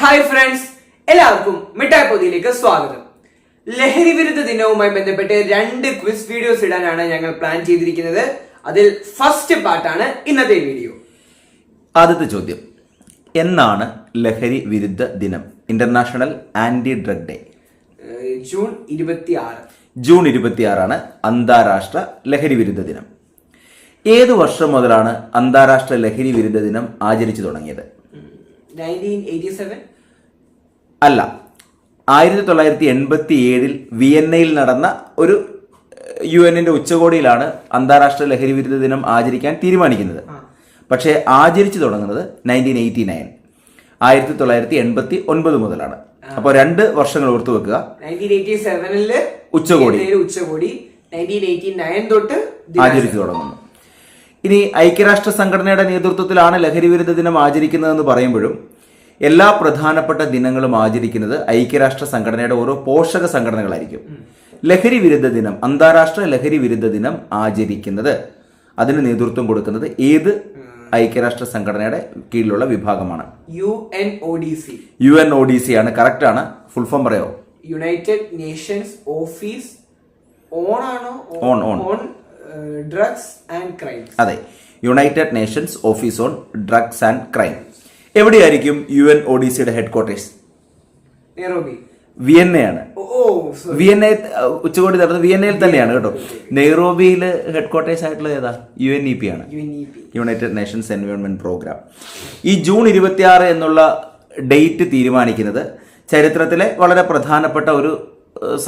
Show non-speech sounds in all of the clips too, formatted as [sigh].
Hi friends എല്ലാവർക്കും മിഠായി പൊതിയിലേക്ക് സ്വാഗതം. ലഹരി വിരുദ്ധ ദിനവുമായി ബന്ധപ്പെട്ട് രണ്ട് ക്വിസ് വീഡിയോസ് ഇടാനാണ് ഞങ്ങൾ പ്ലാൻ ചെയ്തിരിക്കുന്നത്. അതിൽ ഫസ്റ്റ് പാർട്ടാണ് ഇന്നത്തെ വീഡിയോ ആദ്യത്തെ ചോദ്യം. എന്നാണ് ലഹരി വിരുദ്ധ ദിനം? International anti drug day June ഇരുപത്തി ആറ് ജൂൺ ഇരുപത്തിയാറാണ് അന്താരാഷ്ട്ര ലഹരി വിരുദ്ധ ദിനം. ഏത് വർഷം മുതലാണ് അന്താരാഷ്ട്ര ലഹരി വിരുദ്ധ ദിനം ആചരിച്ചു തുടങ്ങിയത്? അല്ല ആയിരത്തി തൊള്ളായിരത്തി എൺപത്തി ഏഴിൽ വിയന്നയിൽ നടന്ന ഒരു യു എന്നിന്റെ ഉച്ചകോടിയിലാണ് അന്താരാഷ്ട്ര ലഹരി വിരുദ്ധ ദിനം ആചരിക്കാൻ തീരുമാനിക്കുന്നത്. പക്ഷേ ആചരിച്ചു തുടങ്ങുന്നത് നയന്റീൻ എയ്റ്റി നയൻ. ആയിരത്തി തൊള്ളായിരത്തി എൺപത്തി ഒൻപത് മുതലാണ് അപ്പൊ രണ്ട് വർഷങ്ങൾ ഓർത്തു വെക്കുക. ഉച്ചകോടി. ഉച്ചകോടി തൊട്ട് ആചരിച്ചു തുടങ്ങുന്നു. ഇനി ഐക്യരാഷ്ട്ര സംഘടനയുടെ നേതൃത്വത്തിലാണ് ലഹരി വിരുദ്ധ ദിനം ആചരിക്കുന്നതെന്ന് പറയുമ്പോഴും എല്ലാ പ്രധാനപ്പെട്ട ദിനങ്ങളും ആചരിക്കുന്നത് ഐക്യരാഷ്ട്ര സംഘടനയുടെ ഓരോ പോഷക സംഘടനകളായിരിക്കും. ലഹരി വിരുദ്ധ ദിനം അന്താരാഷ്ട്ര ലഹരി വിരുദ്ധ ദിനം ആചരിക്കുന്നത്. അതിന് നേതൃത്വം കൊടുക്കുന്നത് ഏത് ഐക്യരാഷ്ട്ര സംഘടനയുടെ കീഴിലുള്ള വിഭാഗമാണ്? U N O D C U N O D C ആണ് കറക്റ്റ് ആണ് ഫുൾ ഫോം പറയോ? യുണൈറ്റഡ് നേഷൻസ് ഓഫീസ് ഓൺ ആണോ? On. On drugs and crime അതെ. United Nations office on drugs and crime എവിടെയായിരിക്കും യു എൻ ഒ ഡി സിയുടെ headquarters Nairobi വിയന്നയാണ് Vienna ഉച്ചകോടി നടന്ന വിയന്നയിൽ തന്നെയാണ് കേട്ടോ. നെയ്റോബിയിൽ ഹെഡ്ക്വാർട്ടേഴ്സ് ക്വാർട്ടേഴ്സ് ആയിട്ടുള്ള ഏതാ? യു എൻ ഇ പി ആണ്. യുണൈറ്റഡ് നേഷൻസ് എൻവയോൺമെന്റ് പ്രോഗ്രാം ഈ ജൂൺ ഇരുപത്തിയാറ് എന്നുള്ള ഡേറ്റ് തീരുമാനിക്കുന്നത് ചരിത്രത്തിലെ വളരെ പ്രധാനപ്പെട്ട ഒരു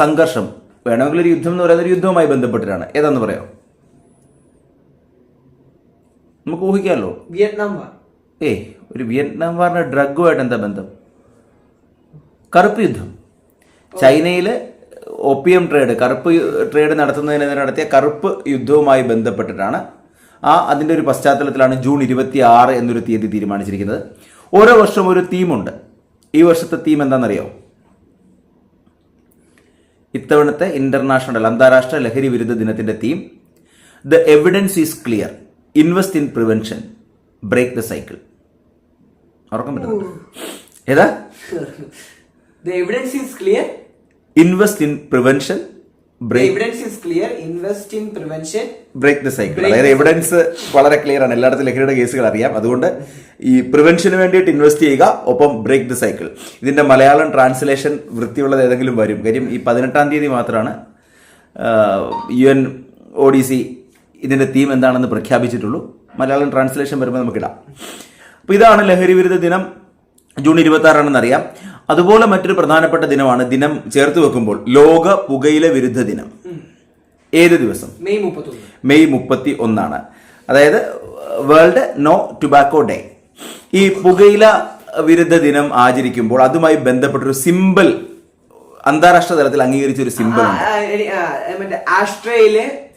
സംഘർഷം വേണമെങ്കിൽ ഒരു യുദ്ധം എന്ന് പറയുന്നത് ഒരു യുദ്ധവുമായി ബന്ധപ്പെട്ടിട്ടാണ്. ഏതാന്ന് പറയാം നമുക്ക് ഊഹിക്കാമല്ലോ വിയറ്റ്നാം വാർ. ഏയ് ഒരു വിയറ്റ്നാം വാറിന് ഡ്രഗുമായിട്ട് എന്താ ബന്ധം? കറുപ്പ് യുദ്ധം. ചൈനയിൽ ഒപ്പിയം ട്രേഡ് കറുപ്പ് ട്രേഡ് നടത്തുന്നതിനെതിരെ നടത്തിയ കറുപ്പ് യുദ്ധവുമായി ബന്ധപ്പെട്ടിട്ടാണ് ആ അതിന്റെ ഒരു പശ്ചാത്തലത്തിലാണ് ജൂൺ ഇരുപത്തി ആറ് എന്നൊരു തീയതി തീരുമാനിച്ചിരിക്കുന്നത്. ഓരോ വർഷവും ഒരു തീമുണ്ട്. ഈ വർഷത്തെ തീം എന്താണെന്നറിയോ? ഇത്തവണത്തെ ഇന്റർനാഷണൽ അന്താരാഷ്ട്ര ലഹരി വിരുദ്ധ ദിനത്തിന്റെ theme. The evidence is clear. Invest in prevention. Break the cycle. ഉറക്കം വരുന്നുണ്ട് ഏതാ? [laughs] The evidence is clear. Invest in prevention. The break evidence is clear. Invest in prevention. Break the cycle. Break അതായത് the evidence വളരെ clear ആണ്. എല്ലായിടത്തും ലഹരിയുടെ കേസുകൾ അറിയാം. അതുകൊണ്ട് ഈ പ്രിവെൻഷന് വേണ്ടിയിട്ട് ഇൻവെസ്റ്റ് ചെയ്യുക ഒപ്പം ബ്രേക്ക് ദ സൈക്കിൾ ഇതിന്റെ മലയാളം ട്രാൻസ്ലേഷൻ വൃത്തിയുള്ളത് ഏതെങ്കിലും വരും. കാര്യം ഈ പതിനെട്ടാം തീയതി മാത്രമാണ് U N O D C ഇതിന്റെ തീം എന്താണെന്ന് പ്രഖ്യാപിച്ചിട്ടുള്ളൂ. മലയാളം ട്രാൻസ്ലേഷൻ വരുമ്പോൾ നമുക്കിടാം. അപ്പോൾ ഇതാണ് ലഹരി വിരുദ്ധ ദിനം. ജൂൺ ഇരുപത്തി ആറാണെന്ന് അറിയാം അതുപോലെ മറ്റൊരു പ്രധാനപ്പെട്ട ദിനമാണ് ദിനം ചേർത്ത് വെക്കുമ്പോൾ ലോക പുകയില വിരുദ്ധ ദിനം. ഏത് ദിവസം? മെയ് മുപ്പത്തി മെയ് മുപ്പത്തി ഒന്നാണ് അതായത് വേൾഡ് നോ ടുബാക്കോ ഡേ. ഈ പുകയില വിരുദ്ധ ദിനം ആചരിക്കുമ്പോൾ അതുമായി ബന്ധപ്പെട്ടൊരു സിമ്പിൾ അന്താരാഷ്ട്ര തലത്തിൽ അംഗീകരിച്ച ഒരു സിമ്പിൾ ഉണ്ട്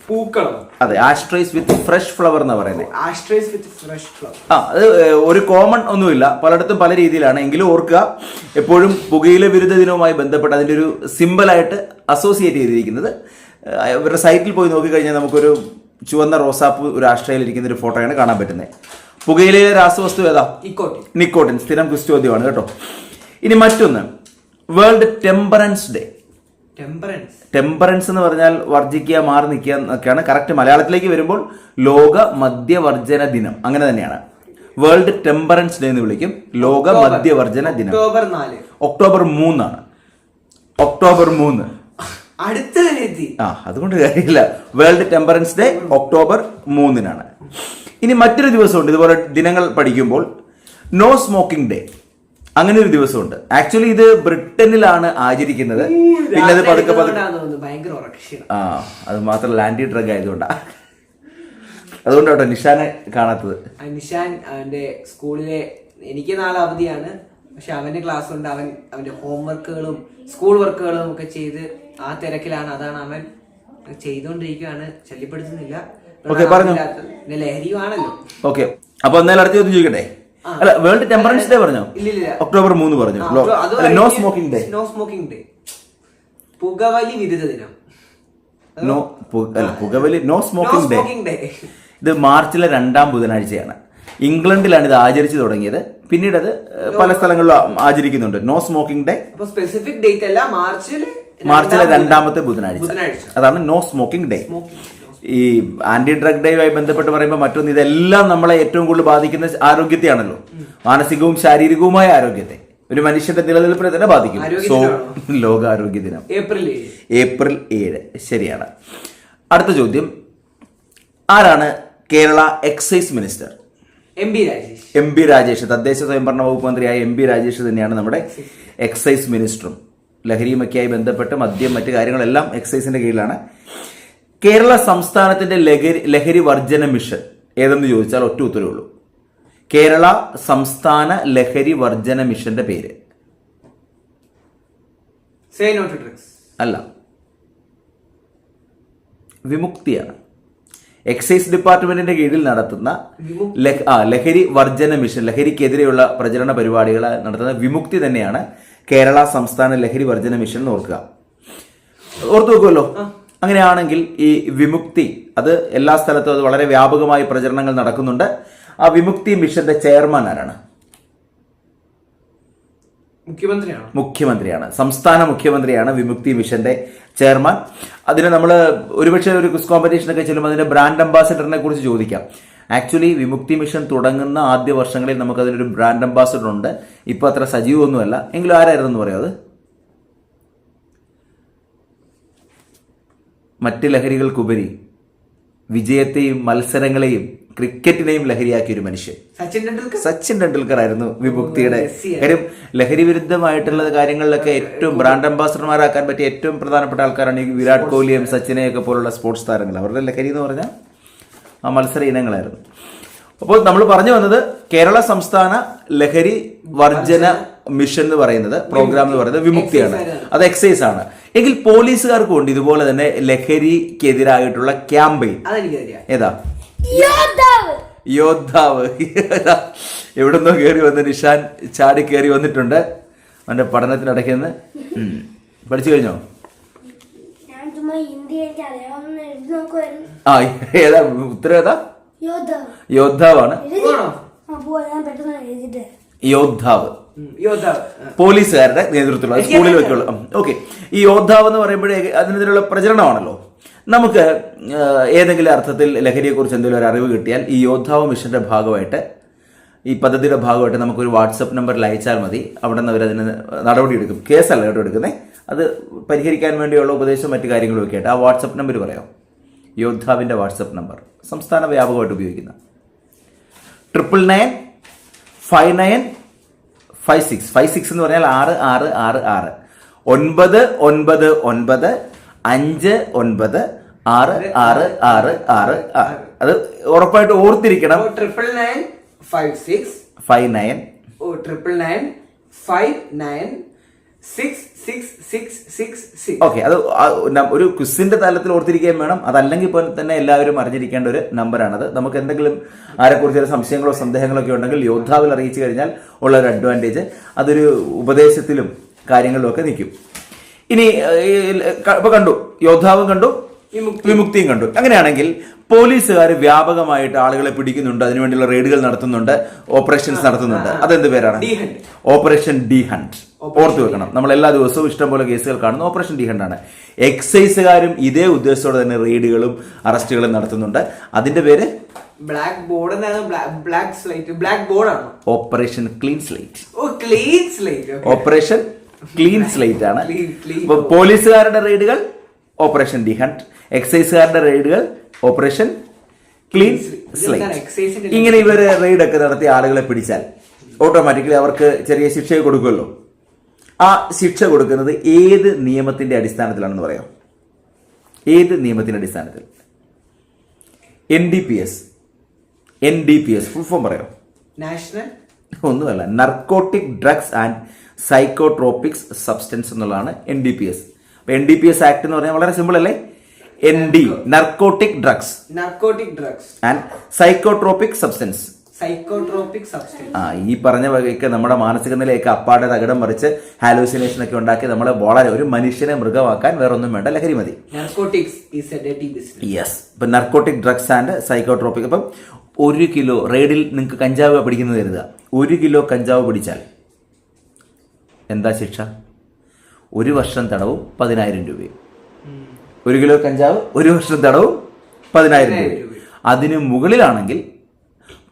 പൂക്കളം. അതെ ആസ്ട്രൈസ് വിത്ത് ഫ്രഷ് ഫ്ലവർ എന്ന് പറയുന്നത് ആസ്ട്രേസ് വിത്ത് ഫ്രഷ് ഫ്ലവർ ആ അത് ഒരു കോമൺ ഒന്നുമില്ല. പലയിടത്തും പല രീതിയിലാണ്. എങ്കിലും ഓർക്കുക എപ്പോഴും പുകയില വിരുദ്ധ ദിനവുമായി ബന്ധപ്പെട്ട് അതിന്റെ ഒരു സിമ്പിളായിട്ട് അസോസിയേറ്റ് ചെയ്തിരിക്കുന്നത്. ഇവരുടെ സൈറ്റിൽ പോയി നോക്കിക്കഴിഞ്ഞാൽ നമുക്കൊരു ചുവന്ന റോസാപ്പ് ഒരു ആശ്രയിൽ ഇരിക്കുന്ന ഒരു ഫോട്ടോയാണ് കാണാൻ പറ്റുന്നത്. പുകയിലയിലെ രാസവസ്തു ഏതാ? നിക്കോട്ടിൻ സ്ഥിരം ക്വിസ് ചോദ്യമാണ് കേട്ടോ. ഇനി മറ്റൊന്ന്. വേൾഡ് ടെമ്പറൻസ് ഡേ ടെമ്പറൻസ് എന്ന് പറഞ്ഞാൽ വർജിക്കുക മാറി നിൽക്കുക എന്നൊക്കെയാണ്. കറക്റ്റ് മലയാളത്തിലേക്ക് വരുമ്പോൾ ലോക മദ്യവർജന ദിനം. അങ്ങനെ തന്നെയാണ്. വേൾഡ് ടെമ്പറൻസ് ഡേ എന്ന് വിളിക്കും. ലോക മദ്യവർജന ദിനം. ഒക്ടോബർ നാല്. ഒക്ടോബർ മൂന്നാണ്. ഒക്ടോബർ മൂന്ന്. അടുത്ത ആ അതുകൊണ്ട് കാര്യമില്ല. വേൾഡ് ടെമ്പറൻസ് ഡേ ഒക്ടോബർ മൂന്നിനാണ്. ഇനി മറ്റൊരു ദിവസമുണ്ട്. ഇതുപോലെ ദിനങ്ങൾ പഠിക്കുമ്പോൾ നോ സ്മോക്കിംഗ് ഡേ അങ്ങനെ ഒരു ദിവസമുണ്ട്. ആക്ച്വലി ഇത് ബ്രിട്ടനിലാണ് ആചരിക്കുന്നത്. പിന്നെ അത് പതുക്കെ പതുക്കെ ആ അത് മാത്രം ലാൻഡി ഡ്രഗ് ആയതുകൊണ്ടാ. അതുകൊണ്ടാട്ടോ നിഷാനെ കാണാത്തത്. നിഷാൻ അവന്റെ സ്കൂളിലെ എനിക്ക് നാളെ അവധിയാണ്. പക്ഷെ അവന്റെ ക്ലാസ് ഉണ്ട് അവൻ അവന്റെ ഹോംവർക്കുകളും സ്കൂൾ വർക്കുകളും ഒക്കെ ചെയ്ത് ആ തിരക്കിലാണ്. അതാണ് അവൻ ചെയ്തുകൊണ്ടിരിക്കുകയാണ്. ശല്യപ്പെടുത്തുന്നില്ല. ലഹരിയുമാണല്ലോ. ഓക്കെ അപ്പൊ എന്നാലും അടുത്ത ചോദ്യം ചോദിക്കട്ടെ. അല്ല വേൾഡ് ടെമ്പറൻസ് ഡേ പറഞ്ഞോ. ഒക്ടോബർ മൂന്ന് പറഞ്ഞു? No smoking day no smoking day പുകവലി വിരുദ്ധ ദിനം. നോ അല്ല പുകവലി നോ സ്മോക്കിംഗ് ഡേ ഇത് മാർച്ചിലെ രണ്ടാം ബുധനാഴ്ചയാണ്. ഇംഗ്ലണ്ടിലാണ് ഇത് ആചരിച്ചു തുടങ്ങിയത്. പിന്നീട് അത് പല സ്ഥലങ്ങളിലും ആചരിക്കുന്നുണ്ട്. No smoking day specific date അല്ല മാർച്ചിൽ മാർച്ചിലെ രണ്ടാമത്തെ ബുധനാഴ്ച. അതാണ് നോ സ്മോക്കിംഗ് ഡേ ഈ ആന്റി ഡ്രഗ് ഡേയുമായി ബന്ധപ്പെട്ട് പറയുമ്പോൾ മറ്റൊന്ന് ഇതെല്ലാം നമ്മളെ ഏറ്റവും കൂടുതൽ ബാധിക്കുന്ന ആരോഗ്യത്തെയാണല്ലോ. മാനസികവും ശാരീരികവുമായ ആരോഗ്യത്തെ. ഒരു മനുഷ്യന്റെ നിലനിൽപ്പിനെ തന്നെ ബാധിക്കും. സോ ലോകാരോഗ്യ ദിനം ഏപ്രിൽ ഏപ്രിൽ ഏഴ്. ശരിയാണ്. അടുത്ത ചോദ്യം. ആരാണ് Kerala excise minister? M B Rajesh. M B Rajesh തദ്ദേശ സ്വയംഭരണ വകുപ്പ് മന്ത്രിയായ എം ബി രാജേഷ് തന്നെയാണ് നമ്മുടെ എക്സൈസ് മിനിസ്റ്ററും. ലഹരിയുമൊക്കെയായി ബന്ധപ്പെട്ട് മദ്യം മറ്റു കാര്യങ്ങളെല്ലാം എക്സൈസിന്റെ കീഴിലാണ്. കേരള സംസ്ഥാനത്തിന്റെ ലഹരി ലഹരി വർജന മിഷൻ ഏതെന്ന് ചോദിച്ചാൽ ഒറ്റ ഉത്തരവേ ഉള്ളൂ. കേരള സംസ്ഥാന ലഹരി വർജന മിഷന്റെ പേര്. അല്ല. വിമുക്തിയാണ്. എക്സൈസ് ഡിപ്പാർട്ട്മെന്റിന്റെ കീഴിൽ നടത്തുന്ന ആ, ലഹരി വർജന മിഷൻ ലഹരിക്കെതിരെയുള്ള പ്രചരണ പരിപാടികൾ നടത്തുന്ന വിമുക്തി തന്നെയാണ് കേരള സംസ്ഥാന ലഹരി വർജന മിഷൻ എന്ന് ഓർക്കുക. ഓർത്തു വെക്കുമല്ലോ അങ്ങനെയാണെങ്കിൽ ഈ വിമുക്തി അത് എല്ലാ സ്ഥലത്തും അത് വളരെ വ്യാപകമായി പ്രചരണങ്ങൾ നടക്കുന്നുണ്ട്. ആ വിമുക്തി മിഷന്റെ ചെയർമാൻ ആരാണ്? മുഖ്യമന്ത്രിയാണ്. മുഖ്യമന്ത്രിയാണ്. സംസ്ഥാന മുഖ്യമന്ത്രിയാണ് വിമുക്തി മിഷന്റെ ചെയർമാൻ. അതിന് നമ്മൾ ഒരുപക്ഷെ ഒരു ക്വിസ് കോമ്പറ്റീഷനൊക്കെ ചെല്ലുമ്പോൾ അതിന്റെ ബ്രാൻഡ് അംബാസിഡറിനെ കുറിച്ച് ചോദിക്കാം. ആക്ച്വലി വിമുക്തി മിഷൻ തുടങ്ങുന്ന ആദ്യ വർഷങ്ങളിൽ നമുക്ക് അതിനൊരു ബ്രാൻഡ് അംബാസിഡർ ഉണ്ട്. ഇപ്പൊ അത്ര സജീവമൊന്നുമല്ല. എങ്കിലും ആരായിരുന്നു പറയാം അത്? മറ്റ് ലഹരികൾക്കുപരി വിജയത്തെയും മത്സരങ്ങളെയും ക്രിക്കറ്റിനെയും ലഹരിയാക്കിയ ഒരു മനുഷ്യൻ. സച്ചിൻ ടെണ്ടുൽക്കർ? സച്ചിൻ ടെണ്ടുൽക്കർ ആയിരുന്നു വിമുക്തിയുടെ കാര്യം. ലഹരി വിരുദ്ധമായിട്ടുള്ള കാര്യങ്ങളിലൊക്കെ ഏറ്റവും ബ്രാൻഡ് അംബാസഡർമാരാക്കാൻ പറ്റിയ ഏറ്റവും പ്രധാനപ്പെട്ട ആൾക്കാരാണ് ഈ വിരാട് കോഹ്ലിയും സച്ചിനെയൊക്കെ പോലുള്ള സ്പോർട്സ് താരങ്ങൾ. അവരുടെ ലഹരി എന്ന് പറഞ്ഞാൽ ആ മത്സര ഇനങ്ങളായിരുന്നു. അപ്പോൾ നമ്മൾ പറഞ്ഞു വന്നത് കേരള സംസ്ഥാന ലഹരി വർജന മിഷൻ എന്ന് പറയുന്നത് പ്രോഗ്രാം എന്ന് പറയുന്നത് വിമുക്തിയാണ്. അത് എക്സൈസ് ആണ്. എങ്കിൽ പോലീസുകാർക്കും ഉണ്ട് ഇതുപോലെ തന്നെ ലഹരിക്കെതിരായിട്ടുള്ള ക്യാമ്പയിൻ. ഏതാ? യോദ്ധാവ്. എവിടുന്നോ കയറി വന്ന് നിഷാൻ ചാടി കയറി വന്നിട്ടുണ്ട്. അവന്റെ പഠനത്തിനിടയ്ക്ക് നിന്ന്. പഠിച്ചു കഴിഞ്ഞോ? ആ ഏതാ? ഉത്തരം ഏതാ? യോദ്ധാവ്. യോദ്ധാവാണ്. എഴുതി. പോണോ ഞാൻ പെട്ടെന്ന് എഴുതിട്ട് യോദ്ധാവ്. പോലീസുകാരുടെ നേതൃത്വത്തിലുള്ള സ്കൂളിൽ വെക്കുള്ള. ഓക്കെ. ഈ യോദ്ധാവ് എന്ന് പറയുമ്പോഴേ അതിനെതിരെയുള്ള പ്രചരണമാണല്ലോ. നമുക്ക് ഏതെങ്കിലും അർത്ഥത്തിൽ ലഹരിയെക്കുറിച്ച് എന്തെങ്കിലും ഒരു അറിവ് കിട്ടിയാൽ ഈ യോദ്ധാവ് മിഷന്റെ ഭാഗമായിട്ട് ഈ പദ്ധതിയുടെ ഭാഗമായിട്ട് നമുക്കൊരു വാട്സപ്പ് നമ്പറിൽ അയച്ചാൽ മതി. അവിടെ നിന്ന് അവരതിന് നടപടി എടുക്കും. കേസല്ല കേട്ടോ എടുക്കുന്നത് അത് പരിഹരിക്കാൻ വേണ്ടിയുള്ള ഉപദേശം മറ്റു കാര്യങ്ങളും ഒക്കെ ആയിട്ട് ആ വാട്സപ്പ് നമ്പർ പറയാം. യോദ്ധാവിന്റെ വാട്സപ്പ് നമ്പർ. സംസ്ഥാന വ്യാപകമായിട്ട് ഉപയോഗിക്കുന്ന. Triple nine five nine five six five six എന്ന് പറഞ്ഞാൽ ആറ് ആറ് ആറ് ആറ്. ഒൻപത് ഒൻപത് ഒൻപത്. അഞ്ച് ഒൻപത്. ആറ് ആറ് ആറ് ആറ് ആറ്. അത് ഉറപ്പായിട്ട് ഓർത്തിരിക്കണം. Triple nine five six five nine triple nine five nine six okay അത് ഒരു ക്വിസിന്റെ തലത്തിൽ ഓർത്തിരിക്കുകയും വേണം. അതല്ലെങ്കിൽ പോലും തന്നെ എല്ലാവരും അറിഞ്ഞിരിക്കേണ്ട ഒരു നമ്പറാണത്. നമുക്ക് എന്തെങ്കിലും ആരെക്കുറിച്ച് ഒരു സംശയങ്ങളോ സന്ദേഹങ്ങളോ ഒക്കെ ഉണ്ടെങ്കിൽ യോദ്ധാവിൽ അറിയിച്ചു കഴിഞ്ഞാൽ ഉള്ള ഒരു അഡ്വാന്റേജ് അതൊരു ഉപദേശത്തിലും കാര്യങ്ങളിലും ഒക്കെ നിൽക്കും. ഇനി ഇപ്പൊ കണ്ടു. യോദ്ധാവും കണ്ടു വിമുക്തിയും കണ്ടു. അങ്ങനെയാണെങ്കിൽ പോലീസുകാർ വ്യാപകമായിട്ട് ആളുകളെ പിടിക്കുന്നുണ്ട്. അതിനുവേണ്ടിയുള്ള റെയ്ഡുകൾ നടത്തുന്നുണ്ട്. ഓപ്പറേഷൻസ് നടത്തുന്നുണ്ട്. അതെന്ത് പേരാണ്? Operation D hunt. ഓർത്തു വെക്കണം. നമ്മൾ എല്ലാ ദിവസവും ഇഷ്ടംപോലെ കേസുകൾ കാണുന്നു. ഓപ്പറേഷൻ ഡി ഹണ്ട് ആണ്. എക്സൈസുകാരും ഇതേ ഉദ്ദേശത്തോടെ തന്നെ റെയ്ഡുകളും അറസ്റ്റുകളും നടത്തുന്നുണ്ട്. അതിന്റെ പേര്? Black board black slate black board ആണ്. Operation clean slate O clean slate operation clean slate ആണ്. പോലീസുകാരുടെ റെയ്ഡുകൾ ഓപ്പറേഷൻ ഡി ഹണ്ട് എക്സൈസുകാരുടെ റെയ്ഡുകൾ ഓപ്പറേഷൻ ക്ലീൻ സ്ലൈറ്റ് ഇങ്ങനെ ഇവർ റെയ്ഡൊക്കെ നടത്തി ആളുകളെ പിടിച്ചാൽ ഓട്ടോമാറ്റിക്കലി അവർക്ക് ചെറിയ ശിക്ഷ കൊടുക്കുമല്ലോ. ആ ശിക്ഷ കൊടുക്കുന്നത് ഏത് നിയമത്തിന്റെ അടിസ്ഥാനത്തിലാണെന്ന് പറയാം. ഏത് നിയമത്തിന്റെ അടിസ്ഥാനത്തിൽ? N D P S N D P S full form പറയാം നാഷണൽ ഒന്നുമല്ല. Narcotic drugs and psychotropics substance എന്നുള്ളതാണ് N D P S N D P S act എന്ന് പറഞ്ഞാൽ വളരെ സിമ്പിൾ അല്ലേ? N D narcotic drugs narcotic drugs and psychotropic substance psychotropic substance ആ ഈ പറഞ്ഞ വകയ്ക്ക് നമ്മുടെ മാനസിക നിലയൊക്കെ അപ്പാടെ തകിടം മറിച്ച് ഹാലൂസിനേഷൻ ഒക്കെ ഉണ്ടാക്കി നമ്മളെ വളരെ ഒരു മനുഷ്യനെ മൃഗമാക്കാൻ വേറൊന്നും വേണ്ട. ലഹരി മതി. യെസ് ഇപ്പൊ നർക്കോട്ടിക് ഡ്രഗ്സ് ആൻഡ് സൈക്കോട്രോപിക് അപ്പം ഒരു കിലോ റെയ്ഡിൽ നിങ്ങൾക്ക് കഞ്ചാവ് പിടിക്കുന്നത് കരുതുക. ഒരു കിലോ കഞ്ചാവ് പിടിച്ചാൽ എന്താ ശിക്ഷ? ഒരു വർഷം തടവും പതിനായിരം രൂപയും. ഒരു കിലോ കഞ്ചാവ് ഒരു വർഷം തടവും പതിനായിരം രൂപയും. അതിന് മുകളിലാണെങ്കിൽ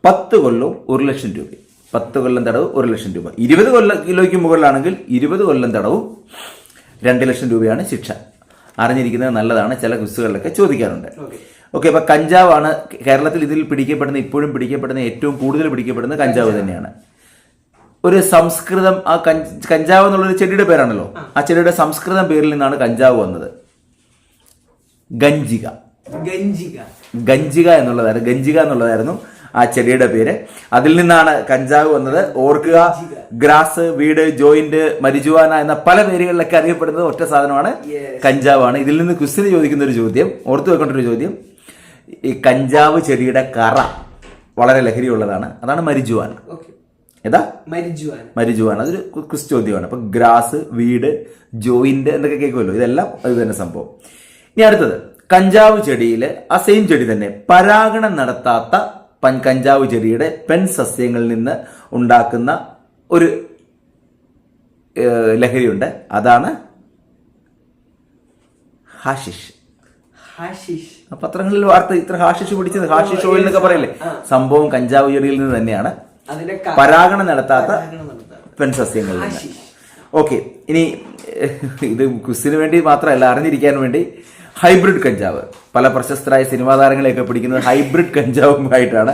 പത്ത് കൊല്ലവും ഒരു ലക്ഷം രൂപ. പത്ത് കൊല്ലം തടവ് ഒരു ലക്ഷം രൂപ. ഇരുപത് കൊല്ല കിലോയ്ക്ക് മുകളിലാണെങ്കിൽ ഇരുപത് കൊല്ലം തടവും രണ്ട് ലക്ഷം രൂപയാണ് ശിക്ഷ. അറിഞ്ഞിരിക്കുന്നത് നല്ലതാണ്. ചില ക്വിസുകളിലൊക്കെ ചോദിക്കാറുണ്ട്. ഓക്കെ. ഓക്കെ അപ്പൊ കഞ്ചാവാണ് കേരളത്തിൽ ഇതിൽ പിടിക്കപ്പെടുന്ന ഇപ്പോഴും പിടിക്കപ്പെടുന്ന ഏറ്റവും കൂടുതൽ പിടിക്കപ്പെടുന്ന കഞ്ചാവ് തന്നെയാണ്. ഒരു സംസ്കൃതം ആ കഞ്ച- കഞ്ചാവ് എന്നുള്ളൊരു ചെടിയുടെ പേരാണല്ലോ? ആ ചെടിയുടെ സംസ്കൃതം പേരിൽ നിന്നാണ് കഞ്ചാവ് വന്നത്. ഗഞ്ചിക. ഗഞ്ചിക. ഗഞ്ചിക എന്നുള്ളതായിരുന്നു. ഗഞ്ചിക എന്നുള്ളതായിരുന്നു. ആ ചെടിയുടെ പേര്. അതിൽ നിന്നാണ് കഞ്ചാവ് വന്നത്. ഓർക്കുക ഗ്രാസ് വീട് ജോയിന്റ് മരിജുവാന എന്ന പല പേരുകളിലൊക്കെ അറിയപ്പെടുന്നത് ഒറ്റ സാധനമാണ്. കഞ്ചാവാണ്. ഇതിൽ നിന്ന് ക്വസ്റ്റിന് ചോദിക്കുന്ന ഒരു ചോദ്യം ഓർത്തു വെക്കേണ്ട ഒരു ചോദ്യം. ഈ കഞ്ചാവ് ചെടിയുടെ കറ വളരെ ലഹരിയുള്ളതാണ്. അതാണ് മരിജുവാന. ഏതാ? മരിജുവാൻ മരിജുവാൻ അതൊരു ക്വിസ് ചോദ്യമാണ്. അപ്പൊ ഗ്രാസ് വീട് ജോയിന്റ് എന്നൊക്കെ കേൾക്കുമല്ലോ. ഇതെല്ലാം അത് തന്നെ സംഭവം. ഇനി അടുത്തത്. കഞ്ചാവ് ചെടിയിൽ ആ സെയിം ചെടി തന്നെ. പരാഗണം നടത്താത്ത പൻ കഞ്ചാവ് ചെടിയുടെ പെൺ സസ്യങ്ങളിൽ നിന്ന് ഉണ്ടാക്കുന്ന ഒരു ലഹരിയുണ്ട്. അതാണ് ഹാഷിഷ്. ഹാഷിഷ്. പത്രങ്ങളിൽ വാർത്ത ഇത്ര ഹാഷിഷ് പിടിച്ചത്. ഹാഷിഷ് ഓയിൽ എന്നൊക്കെ പറയില്ലേ? സംഭവം കഞ്ചാവ് ചെടിയിൽ നിന്ന് തന്നെയാണ്. പരാഗണം നടത്താത്ത. പെൺസസ്യങ്ങളിൽ നിന്ന്. ഓക്കെ ഇനി ഇത് ക്വിസിന് വേണ്ടി മാത്രമല്ല അറിഞ്ഞിരിക്കാൻ വേണ്ടി ഹൈബ്രിഡ് കഞ്ചാവ്. പല പ്രശസ്തരായ സിനിമാ താരങ്ങളെയൊക്കെ പിടിക്കുന്നത് ഹൈബ്രിഡ് കഞ്ചാവുമായിട്ടാണ്.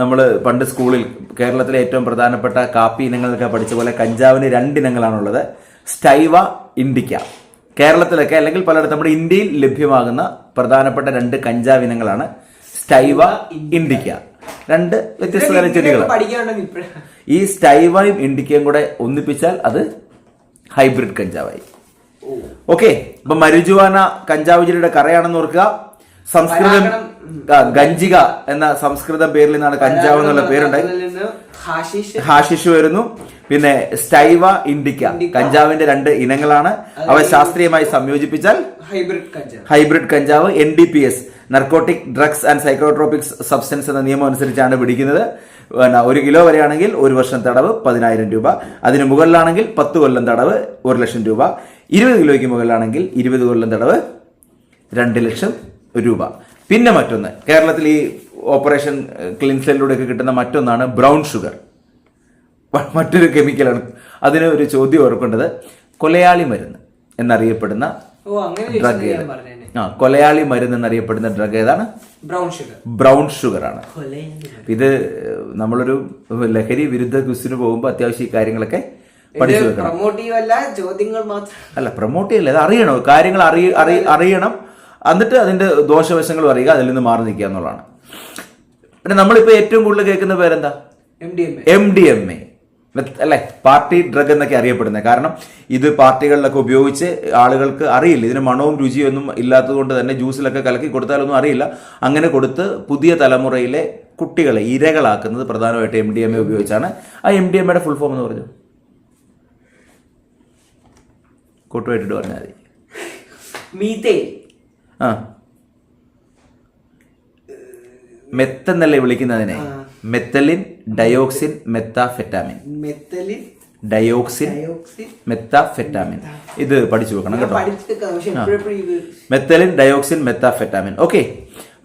നമ്മൾ പണ്ട് സ്കൂളിൽ കേരളത്തിലെ ഏറ്റവും പ്രധാനപ്പെട്ട കാപ്പി ഇനങ്ങളൊക്കെ പഠിച്ച പോലെ കഞ്ചാവിന് രണ്ട് ഇനങ്ങളാണുള്ളത്. സ്റ്റൈവ ഇൻഡിക്ക കേരളത്തിലൊക്കെ അല്ലെങ്കിൽ പലയിടത്തും നമ്മുടെ ഇന്ത്യയിൽ ലഭ്യമാകുന്ന പ്രധാനപ്പെട്ട രണ്ട് കഞ്ചാവ് ഇനങ്ങളാണ് സ്റ്റൈവ ഇൻഡിക്ക രണ്ട് വ്യത്യസ്ത തരം ചെടികളാണ് ഈ സ്റ്റൈവയും ഇൻഡിക്കയും കൂടെ ഒന്നിപ്പിച്ചാൽ അത് ഹൈബ്രിഡ് കഞ്ചാവായി. ഓക്കെ അപ്പൊ മരുജുവാന കഞ്ചാവ് ജില്ലയുടെ കറയാണെന്ന് ഓർക്കുക. സംസ്കൃതം ഗഞ്ചിക എന്ന സംസ്കൃത പേരിൽ നിന്നാണ് കഞ്ചാവ് എന്നുള്ള പേരുണ്ടായി ഹാഷിഷു. വരുന്നു. പിന്നെ സ്റ്റൈവ ഇൻഡിക്ക. കഞ്ചാവിന്റെ രണ്ട് ഇനങ്ങളാണ്. അവ ശാസ്ത്രീയമായി സംയോജിപ്പിച്ചാൽ ഹൈബ്രിഡ് കഞ്ചാവ്. ഹൈബ്രിഡ് കഞ്ചാവ് N D P S narcotic drugs and psychotropics substance എന്ന നിയമം അനുസരിച്ചാണ് പിടിക്കുന്നത്. ഒരു കിലോ വരെയാണെങ്കിൽ ഒരു വർഷം തടവ് പതിനായിരം രൂപ. അതിന് മുകളിലാണെങ്കിൽ പത്ത് കൊല്ലം തടവ് ഒരു ലക്ഷം രൂപ. ഇരുപത് കിലോയ്ക്ക് മുകളിലാണെങ്കിൽ ഇരുപത് കൊല്ലം തടവ് രണ്ട് ലക്ഷം രൂപ. പിന്നെ മറ്റൊന്ന് കേരളത്തിൽ ഈ ഓപ്പറേഷൻ ക്ലിൻസലിലൂടെ ഒക്കെ കിട്ടുന്ന മറ്റൊന്നാണ് ബ്രൗൺ ഷുഗർ. മറ്റൊരു കെമിക്കലാണ്. അതിന് ഒരു ചോദ്യം ഓർക്കേണ്ടത് കൊലയാളി മരുന്ന് എന്നറിയപ്പെടുന്ന ഡ്രഗ് ഏത് ആ കൊലയാളി മരുന്ന് എന്നറിയപ്പെടുന്ന ഡ്രഗ് ഏതാണ്? Brown sugar. ബ്രൗൺ ഷുഗർ ആണ് ഇത് നമ്മളൊരു ലഹരി വിരുദ്ധ ക്വിസിന് പോകുമ്പോൾ അത്യാവശ്യം ഈ കാര്യങ്ങളൊക്കെ പഠിച്ചു വെക്കണം അല്ല ചോദ്യങ്ങൾ മാത്രം. അല്ല പ്രൊമോട്ട് ചെയ്യല്ല അത് അറിയണം? കാര്യങ്ങൾ അറിയ അറി- അറിയണം. എന്നിട്ട് അതിന്റെ ദോഷവശങ്ങൾ അറിയുക അതിൽ നിന്ന് മാറി നിൽക്കുക എന്നുള്ളതാണ്. പിന്നെ നമ്മളിപ്പോ ഏറ്റവും കൂടുതൽ കേൾക്കുന്ന പേരെന്താ? M D M A M D M A അല്ലെ പാർട്ടി ഡ്രഗ് എന്നൊക്കെ അറിയപ്പെടുന്നത്. കാരണം ഇത് പാർട്ടികളിലൊക്കെ ഉപയോഗിച്ച് ആളുകൾക്ക് അറിയില്ല. ഇതിന് മണവും രുചിയും ഒന്നും ഇല്ലാത്തതുകൊണ്ട് തന്നെ ജ്യൂസിലൊക്കെ കലക്കി കൊടുത്താലൊന്നും അറിയില്ല. അങ്ങനെ കൊടുത്ത് പുതിയ തലമുറയിലെ കുട്ടികളെ ഇരകളാക്കുന്നത് പ്രധാനമായിട്ട് എം ഡി എം എ ഉപയോഗിച്ചാണ്. ആ എം ഡി എം എയുടെ ഫുൾ ഫോം എന്ന് പറഞ്ഞു? കൂട്ടുമായിട്ടിട്ട് പറഞ്ഞാൽ മതി. മീത്തേ ആ. മെത്തെന്നല്ലേ വിളിക്കുന്നതിനെ? Methylene dioxin methamphetamine. Methylene dioxin methamphetamine. ഇത് പഠിച്ചു വെക്കണം കേട്ടോ. Methylene dioxin methamphetamine. ഓക്കെ.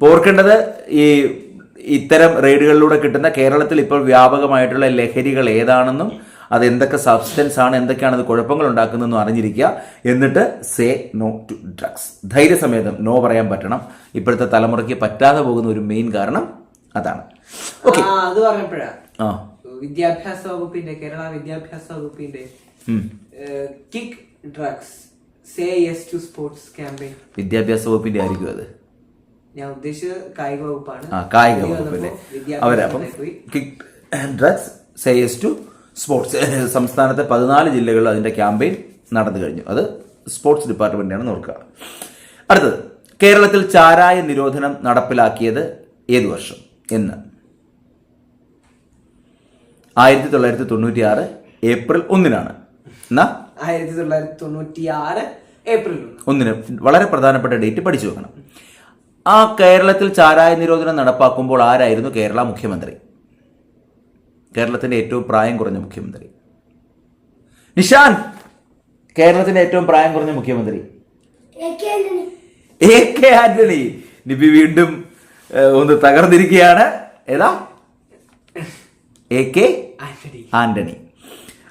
ഓർക്കേണ്ടത് ഈ ഇത്തരം റെയ്ഡുകളിലൂടെ കിട്ടുന്ന കേരളത്തിൽ ഇപ്പോൾ വ്യാപകമായിട്ടുള്ള ലഹരികൾ ഏതാണെന്നും അത് എന്തൊക്കെ സബ്സ്റ്റൻസ് ആണ് എന്തൊക്കെയാണ് അത് കുഴപ്പങ്ങൾ ഉണ്ടാക്കുന്നതെന്ന് അറിഞ്ഞിരിക്കുക. എന്നിട്ട് സേ നോ ടു ഡ്രഗ്സ് ധൈര്യസമേതം നോ പറയാൻ പറ്റണം. ഇപ്പോഴത്തെ തലമുറയ്ക്ക് പറ്റാതെ പോകുന്ന ഒരു മെയിൻ കാരണം അതാണ്. ഓക്കെ അത് പറഞ്ഞപ്പോഴാ. ആ. വിദ്യാഭ്യാസ വകുപ്പിന്റെ കേരള വിദ്യാഭ്യാസ വകുപ്പിന്റെ. Kick drugs say yes to sports campaign വിദ്യാഭ്യാസ വകുപ്പിന്റെ ആയിരിക്കും അത്. ഞാൻ ഉദ്ദേശിച്ചത് കായിക വകുപ്പാണ്. ആ കായിക വകുപ്പ് വകുപ്പിന്റെ അവരപ്പം kick drugs say yes to sports സംസ്ഥാനത്തെ പതിനാല് ജില്ലകളിൽ അതിന്റെ ക്യാമ്പയിൻ നടന്നു കഴിഞ്ഞു. അത് സ്പോർട്സ് ഡിപ്പാർട്ട്മെന്റാണ് നോക്കുക. അടുത്തത് കേരളത്തിൽ ചാരായ നിരോധനം നടപ്പിലാക്കിയത് ഏത് വർഷം എന്ന്. ആയിരത്തി തൊള്ളായിരത്തി തൊണ്ണൂറ്റി ആറ് ഏപ്രിൽ ഒന്നിനാണ്. എന്നാ? ആയിരത്തി തൊള്ളായിരത്തി തൊണ്ണൂറ്റി ആറ് ഏപ്രിൽ ഒന്ന്. ഒന്നിന് വളരെ പ്രധാനപ്പെട്ട ഡേറ്റ് പഠിച്ചു വെക്കണം. ആ കേരളത്തിൽ ചാരായ നിരോധനം നടപ്പാക്കുമ്പോൾ ആരായിരുന്നു കേരള മുഖ്യമന്ത്രി? കേരളത്തിന്റെ ഏറ്റവും പ്രായം കുറഞ്ഞ മുഖ്യമന്ത്രി. നിഷാൻ കേരളത്തിന്റെ ഏറ്റവും പ്രായം കുറഞ്ഞ മുഖ്യമന്ത്രി. A K Antony. നിബി വീണ്ടും ഒന്ന് തകർന്നിരിക്കുകയാണ്. ഏതാ? A K Antony.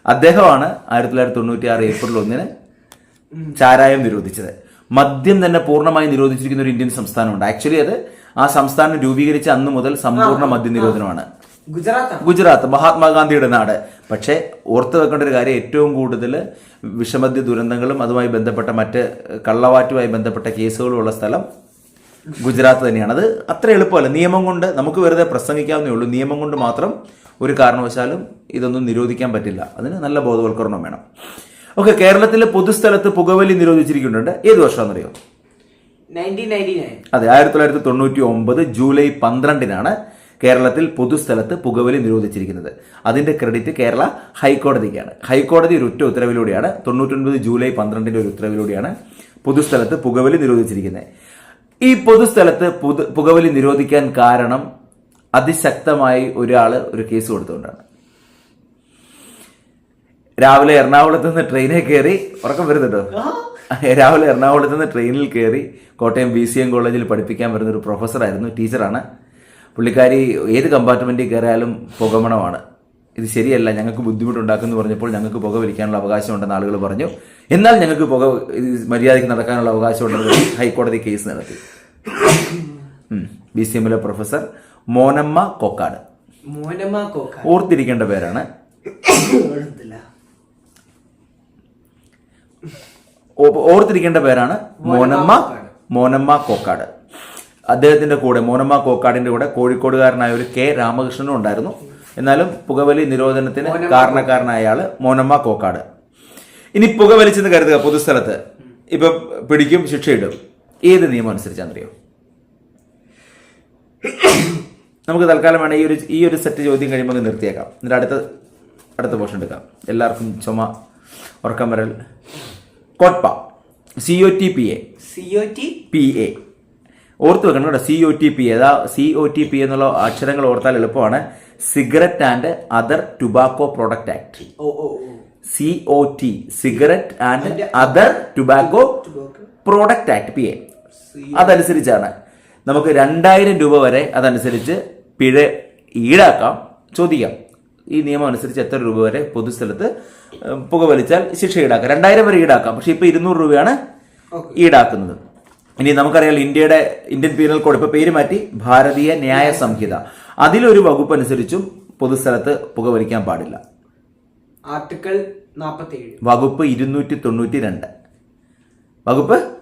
അദ്ദേഹമാണ് ആയിരത്തി തൊള്ളായിരത്തി തൊണ്ണൂറ്റി ആറ് ഏപ്രിൽ ഒന്നിന് ചാരായം നിരോധിച്ചത്. മദ്യം തന്നെ പൂർണമായി നിരോധിച്ചിരിക്കുന്ന ഒരു ഇന്ത്യൻ സംസ്ഥാനമുണ്ട്. ആക്ച്വലി അത് ആ സംസ്ഥാനം രൂപീകരിച്ച അന്ന് മുതൽ സമ്പൂർണ മദ്യ നിരോധനമാണ് ഗുജറാത്ത് ഗുജറാത്ത് മഹാത്മാഗാന്ധിയുടെ നാട്. പക്ഷേ ഓർത്തു വെക്കേണ്ട ഒരു കാര്യം ഏറ്റവും കൂടുതൽ വിഷമദ്യ ദുരന്തങ്ങളും അതുമായി ബന്ധപ്പെട്ട മറ്റ് കള്ളവാറ്റുമായി ബന്ധപ്പെട്ട കേസുകളും ഉള്ള സ്ഥലം ഗുജറാത്ത് തന്നെയാണ്. അത് അത്ര എളുപ്പമല്ല. നിയമം കൊണ്ട് നമുക്ക് വെറുതെ പ്രസംഗിക്കാവുന്നേ ഉള്ളൂ. നിയമം കൊണ്ട് മാത്രം ഒരു കാരണവശാലും ഇതൊന്നും നിരോധിക്കാൻ പറ്റില്ല. അതിന് നല്ല ബോധവൽക്കരണം വേണം. ഓക്കെ കേരളത്തിലെ പൊതുസ്ഥലത്ത് പുകവലി നിരോധിച്ചിരിക്കുന്നുണ്ട്. ഏത് വർഷമാണെന്നറിയോ? അതെ ആയിരത്തി തൊള്ളായിരത്തി തൊണ്ണൂറ്റി ഒമ്പത് ജൂലൈ പന്ത്രണ്ടിനാണ് കേരളത്തിൽ പൊതുസ്ഥലത്ത് പുകവലി നിരോധിച്ചിരിക്കുന്നത്. അതിന്റെ ക്രെഡിറ്റ് കേരള ഹൈക്കോടതിക്കാണ്. ഹൈക്കോടതി ഒരു ഒറ്റ ഉത്തരവിലൂടെയാണ് തൊണ്ണൂറ്റൊൻപത് ജൂലൈ പന്ത്രണ്ടിന്റെ ഒരു ഉത്തരവിലൂടെയാണ് പൊതുസ്ഥലത്ത് പുകവലി നിരോധിച്ചിരിക്കുന്നത്. ഈ പൊതുസ്ഥലത്ത് പുതു പുകവലി നിരോധിക്കാൻ കാരണം അതിശക്തമായി ഒരാൾ ഒരു കേസ് കൊടുത്തുകൊണ്ടാണ്. രാവിലെ എറണാകുളത്ത് നിന്ന് ട്രെയിനിൽ കയറി ഉറക്കം വരുന്നുണ്ടോ? രാവിലെ എറണാകുളത്ത് നിന്ന് ട്രെയിനിൽ കയറി കോട്ടയം ബി സി എം കോളേജിൽ പഠിപ്പിക്കാൻ വരുന്ന ഒരു പ്രൊഫസറായിരുന്നു ടീച്ചറാണ്. പുള്ളിക്കാരി ഏത് കമ്പാർട്ട്മെന്റിൽ കയറിയാലും പുകമണമാണ്. ഇത് ശരിയല്ല ഞങ്ങൾക്ക് ബുദ്ധിമുട്ടുണ്ടാക്കുന്നു പറഞ്ഞപ്പോൾ ഞങ്ങൾക്ക് പുക വലിക്കാനുള്ള അവകാശമുണ്ടെന്ന് ആളുകൾ പറഞ്ഞു. എന്നാൽ ഞങ്ങൾക്ക് പുക മര്യാദയ്ക്ക് നടക്കാനുള്ള അവകാശമുണ്ടെന്ന് ഹൈക്കോടതി കേസ് നടത്തി. ബി സി എമ്മിലെ പ്രൊഫസർ മോനമ്മ കൊക്കാട്. മോനമ്മ കൊക്കാട്. ഓർത്തിരിക്കേണ്ട പേരാണ്. ഓർത്തിരിക്കേണ്ട പേരാണ് മോനമ്മ മോനമ്മ കോക്കാട്. അദ്ദേഹത്തിന്റെ കൂടെ മോനമ്മ കോക്കാടിന്റെ കൂടെ കോഴിക്കോടുകാരനായ ഒരു കെ രാമകൃഷ്ണനും ഉണ്ടായിരുന്നു. എന്നാലും പുകവലി നിരോധനത്തിന് കാരണക്കാരനായ ആൾ മോനമ്മ കോക്കാട്. ഇനി പുകവലിച്ചെന്ന് കരുതുക പൊതുസ്ഥലത്ത്. ഇപ്പൊ പിടിക്കും ശിക്ഷയിടും. ഏത് നിയമം അനുസരിച്ചാണെന്നറിയോ നമുക്ക് തൽക്കാലം വേണേൽ ഈ ഒരു ഈ ഒരു സെറ്റ് ചോദ്യം കഴിയുമ്പോൾ നിർത്തിയേക്കാം. എന്നിട്ട് അടുത്ത അടുത്ത പോർഷൻ എടുക്കാം. എല്ലാവർക്കും ചുമ ഉറക്കം വരൽ. COTPA C O T P A C O T P A ഓർത്ത് വെക്കണം കേട്ടോ. സി ഒ ടി പി ഏതാ സി ഒ ടി പി എന്നുള്ള അക്ഷരങ്ങൾ ഓർത്താൽ എളുപ്പമാണ്. Cigarette and other tobacco product act C O T cigarette and other tobacco product act P A അതനുസരിച്ചാണ്. നമുക്ക് രണ്ടായിരം രൂപ വരെ അതനുസരിച്ച് പിഴ ഈടാക്കാം. ചോദിക്കാം. ഈ നിയമം അനുസരിച്ച് എത്ര രൂപ വരെ പൊതുസ്ഥലത്ത് പുകവലിച്ചാൽ ശിക്ഷ ഈടാക്കാം. രണ്ടായിരം വരെ ഈടാക്കാം. പക്ഷെ ഇപ്പൊ ഇരുന്നൂറ് രൂപയാണ് ഈടാക്കുന്നത്. ഇനി നമുക്കറിയാം ഇന്ത്യയുടെ ഇന്ത്യൻ പീനൽ കോഡ് ഇപ്പൊ പേര് മാറ്റി ഭാരതീയ ന്യായ സംഹിത. അതിലൊരു വകുപ്പ് അനുസരിച്ചും പൊതുസ്ഥലത്ത് പുകവലിക്കാൻ പാടില്ല. ആർട്ടിക്കിൾ നാപ്പത്തി ഏഴ് വകുപ്പ് ഇരുന്നൂറ്റി തൊണ്ണൂറ്റി രണ്ട് വകുപ്പ്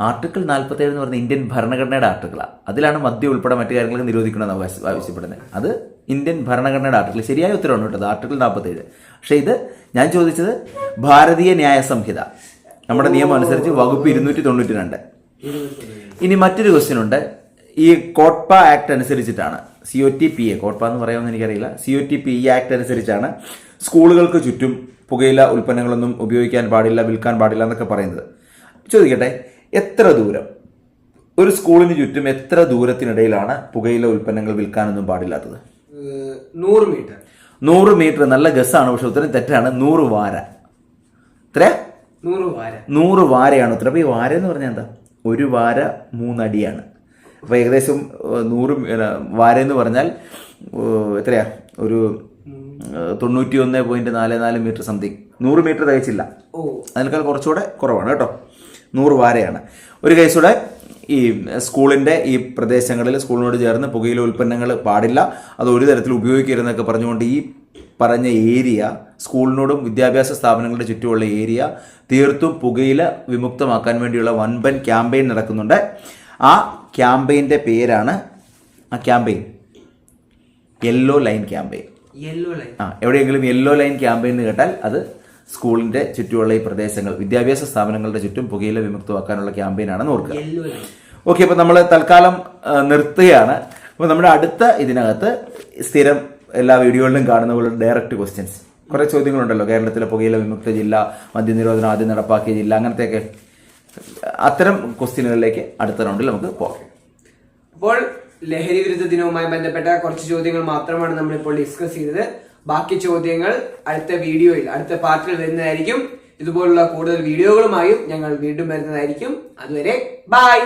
ആർട്ടിക്കിൾ നാൽപ്പത്തി ഏഴ് എന്ന് പറഞ്ഞ ഇന്ത്യൻ ഭരണഘടനയുടെ ആർട്ടിക്കിളാണ് അതിലാണ് മദ്യം ഉൾപ്പെടെ മറ്റു കാര്യങ്ങൾക്ക് നിരോധിക്കണമെന്ന് ആവശ്യ- ആവശ്യപ്പെടുന്നത്. അത് ഇന്ത്യൻ ഭരണഘടനയുടെ ആർട്ടിക്കിൾ. ശരിയായ ഉത്തരവാണ് കേട്ടത് ആർട്ടിക്കിൾ നാൽപ്പത്തി ഏഴ് പക്ഷേ ഇത് ഞാൻ ചോദിച്ചത് ഭാരതീയ ന്യായ സംഹിത. നമ്മുടെ നിയമം അനുസരിച്ച് വകുപ്പ് ഇരുന്നൂറ്റി തൊണ്ണൂറ്റി രണ്ട് ഇനി മറ്റൊരു ക്വസ്റ്റ്യൻ ഉണ്ട് ഈ കോട്ട്പ ആക്ട് അനുസരിച്ചിട്ടാണ് C O T P A COTPA എന്ന് പറയാമെന്ന് എനിക്കറിയില്ല. C O T P E act അനുസരിച്ചാണ് സ്കൂളുകൾക്ക് ചുറ്റും പുകയില ഉൽപ്പന്നങ്ങളൊന്നും ഉപയോഗിക്കാൻ പാടില്ല വിൽക്കാൻ പാടില്ല എന്നൊക്കെ പറയുന്നത്. ചോദിക്കട്ടെ എത്ര ദൂരം? ഒരു സ്കൂളിന് ചുറ്റും എത്ര ദൂരത്തിനിടയിലാണ് പുകയില ഉൽപ്പന്നങ്ങൾ വിൽക്കാനൊന്നും പാടില്ലാത്തത്? നൂറ് മീറ്റർ. നൂറ് മീറ്റർ. നല്ല ഗസ്സാണ് പക്ഷെ ഉത്തരം തെറ്റാണ്. നൂറ് വാര. എത്രയാ നൂറ് വാര. നൂറ് വാരയാണ് ഉത്തരം. അപ്പൊ ഈ വാര എന്ന് പറഞ്ഞാൽ എന്താ? ഒരു വാര മൂന്നടിയാണ്. അപ്പൊ ഏകദേശം നൂറ് വാര എന്ന് പറഞ്ഞാൽ എത്രയാ? ഒരു തൊണ്ണൂറ്റി ഒന്ന് പോയിന്റ് നാല് നാല് മീറ്റർ സംതിങ്. നൂറ് മീറ്റർ തികച്ചില്ല. ഓ. അതിനേക്കാൾ കുറച്ചുകൂടെ കുറവാണ് കേട്ടോ. നൂറ് വാരയാണ്. ഒരു കേസൂടെ ഈ സ്കൂളിന്റെ ഈ പ്രദേശങ്ങളിൽ സ്കൂളിനോട് ചേർന്ന് പുകയില ഉൽപ്പന്നങ്ങൾ പാടില്ല. അത് ഒരു തരത്തിൽ ഉപയോഗിക്കരുതെന്നൊക്കെ പറഞ്ഞുകൊണ്ട് ഈ പറഞ്ഞ ഏരിയ സ്കൂളിനോടും വിദ്യാഭ്യാസ സ്ഥാപനങ്ങളുടെ ചുറ്റുമുള്ള ഏരിയ തീർത്തും പുകയില വിമുക്തമാക്കാൻ വേണ്ടിയുള്ള വൻപൻ ക്യാമ്പയിൻ നടക്കുന്നുണ്ട്. ആ ക്യാമ്പയിന്റെ പേരാണ് ആ campaign. Yellow line campaign. Yellow line. ആ എവിടെയെങ്കിലും യെല്ലോ ലൈൻ ക്യാമ്പയിൻ എന്ന് കേട്ടാൽ അത് സ്കൂളിന്റെ ചുറ്റുമുള്ള ഈ പ്രദേശങ്ങൾ വിദ്യാഭ്യാസ സ്ഥാപനങ്ങളുടെ ചുറ്റും പുകയില വിമുക്തമാക്കാനുള്ള ക്യാമ്പയിനാണെന്ന് ഓർക്കുക. ഓക്കെ അപ്പോൾ നമ്മൾ തൽക്കാലം നിർത്തുകയാണ്. അപ്പോൾ നമ്മുടെ അടുത്ത ഇതിനകത്ത് സ്ഥിരം എല്ലാ വീഡിയോകളിലും കാണുന്ന പോലെ ഡയറക്റ്റ് ക്വസ്റ്റ്യൻസ് കുറെ ചോദ്യങ്ങളുണ്ടല്ലോ. കേരളത്തിലെ പുകയില വിമുക്ത ജില്ല മദ്യനിരോധനം ആദ്യം നടപ്പാക്കിയ ജില്ല അങ്ങനത്തെയൊക്കെ. അത്തരം ക്വസ്റ്റ്യനുകളിലേക്ക് അടുത്ത റൗണ്ടിൽ നമുക്ക് പോകാം. അപ്പോൾ ലഹരി വിരുദ്ധ ദിനവുമായി ബന്ധപ്പെട്ട കുറച്ച് ചോദ്യങ്ങൾ മാത്രമാണ് നമ്മൾ ഇപ്പോൾ ഡിസ്കസ് ചെയ്തത്. ബാക്കി ചോദ്യങ്ങൾ അടുത്ത വീഡിയോയിൽ അടുത്ത പാർട്ടിൽ വരുന്നതായിരിക്കും. ഇതുപോലുള്ള കൂടുതൽ വീഡിയോകളുമായും ഞങ്ങൾ വീണ്ടും വരുന്നതായിരിക്കും. അതുവരെ ബായ്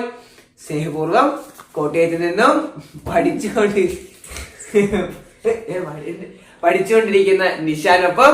സ്നേഹപൂർവം കോട്ടയത്ത് നിന്നും പഠിച്ചുകൊണ്ടിരിക്കും പഠിച്ചുകൊണ്ടിരിക്കുന്ന നിഷാനൊപ്പം